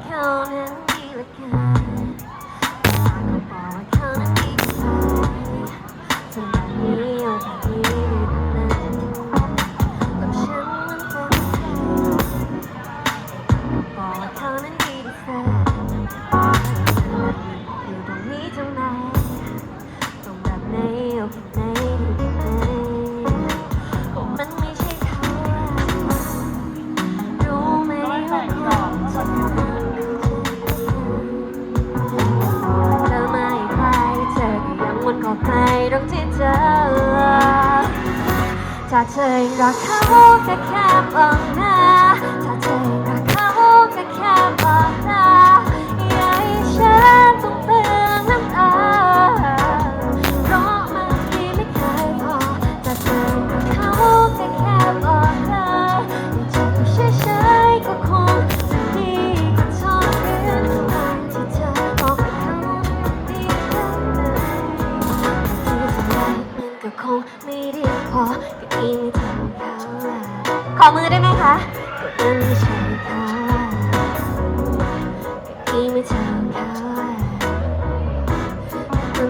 come and be again. เธอรักเขาก็แค่บอกนะถ้าเธอรักเขาก็แค่บอกนะอย่าให้ฉันต้องเปลืองน้ำตาเพราะมันดีไม่เคยพอถ้าเธอรักเขาก็แค่บอกนะอย่าจะไปเฉยๆก็คงจะดีกว่าทนยืนวันที่เธอบอกให้เขาดีขึ้นเลยที่ทำได้มันก็คงไม่ดีพอ ขอมือได้ไหมคะก็มันไม่ใช่เขาอ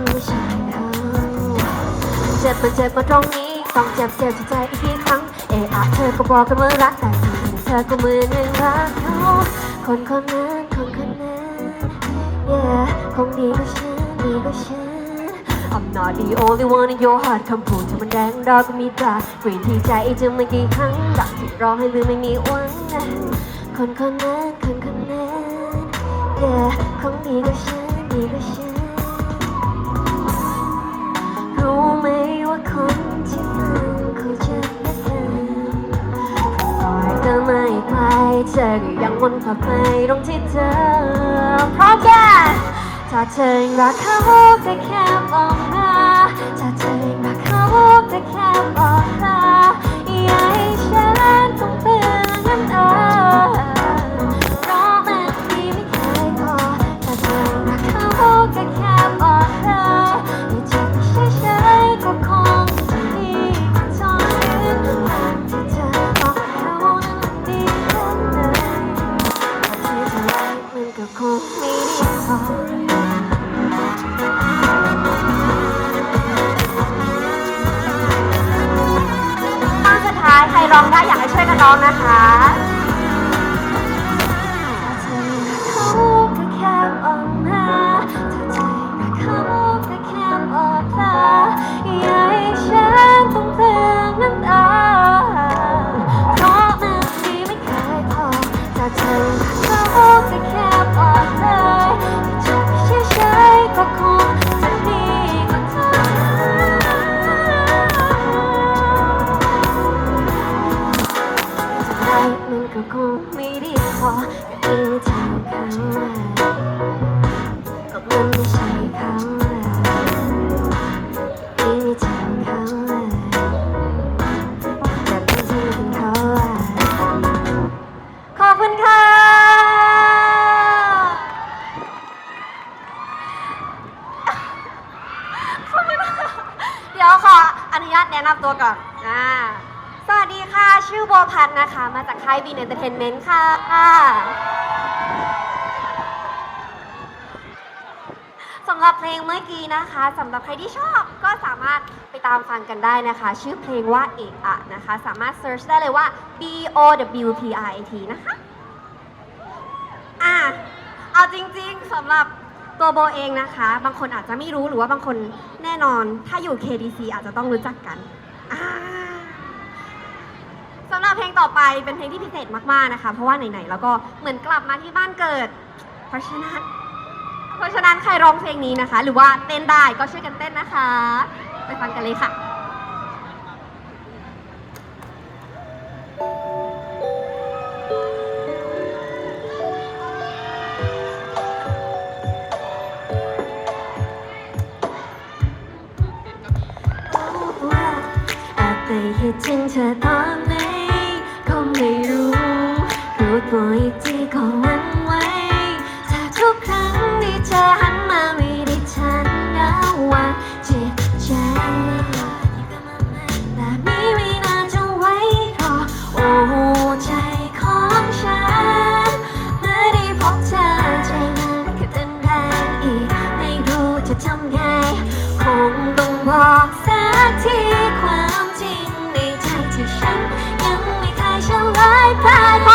เจ็บมันเจ็บมาตรงนี้ ต้องเจ็บเจ็บใจอีกกี่ครั้ง เอะอะเธอก็บอกกันว่ารักแต่สิ่งเธอก็เหมือนยังรักเขาคนคนนั้นคนคนนั้น yeah คงดีกว่าฉันดีกว่าฉัน I'm not the only one in your heart คำพูดที่มันแดงดอกก็มีตราเปลี่นที่ใจจะไม่กี่ครั้งรักที่รอให้ลืมไม่มีหวังนะคนคนนั้นคนคนนั้น yeah คงดีกว่าฉันดีกว่าฉันรู้ไหมว่าคนที่มันคงจะไม่เธอปล่อยเธอไม่ไปเธอก็ยังวนกลับไปตรงที่เธอ ถ้าเธอยังรักเขาก็แค่บองมาถ้าเธอ ใครร้องได้อยากให้ช่วยกันร้องนะคะออกมาถ้าใจรักเขาก็แค่บอกลา คงไม่ดีพอก็ดีไม่เท่าเขาก็มันไม่ใช่เขาดีไม่เท่าเขาแต่เป็นที่ของเขาอะขอบคุณค่ะขอบคุณค่ะ เดี๋ยวขออนุญาตแนะนำตัวก่อนอ่า ชื่อบัวพันธ์นะคะ มาจากค่ายบีเอนเตอร์เทนเมนต์ค่ะ สำหรับเพลงเมื่อกี้นะคะสำหรับใครที่ชอบก็สามารถไปตามฟังกันได้นะคะ ชื่อเพลงว่าเอะอะนะคะ สามารถ search ได้เลยว่า B O W P R I T นะคะอะเอาจริงๆสำหรับตัวโบเองนะคะ บางคนอาจจะไม่รู้หรือว่าบางคนแน่นอน ถ้าอยู่ KDC อาจจะต้องรู้จักกันอ่าสำหรับเพลง ต่อไปเป็นเพลงที่พิเศษมากๆนะคะ เพราะว่าไหนๆแล้วก็เหมือนกลับมาที่บ้านเกิด เพราะฉะนั้นเพราะฉะนั้นใครร้องเพลงนี้นะคะ หรือว่าเต้นได้ก็ช่วยกันเต้นนะคะ ไปฟังกันเลยค่ะแอบไปคิดถึงเธอตอน ไง คงต้องบอกสักทีความจริงในใจที่ฉัน ยังไม่เคยเฉลยพลาด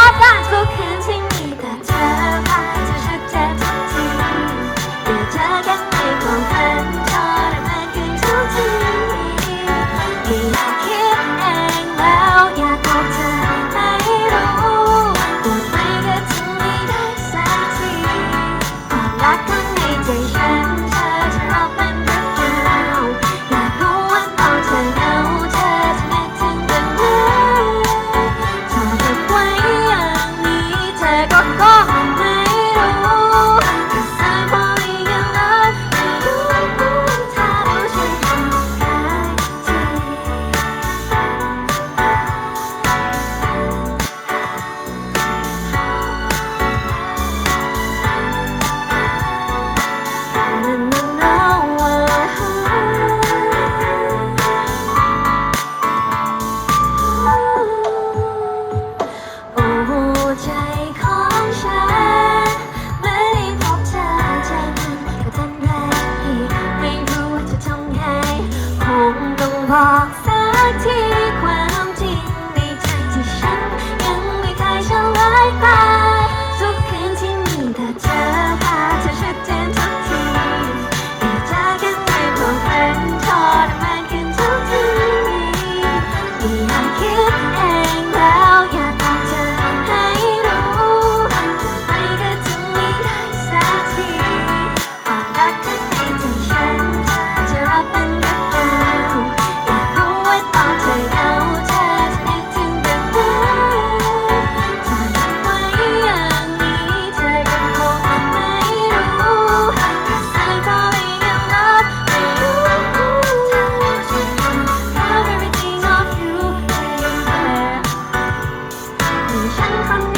ฉันคน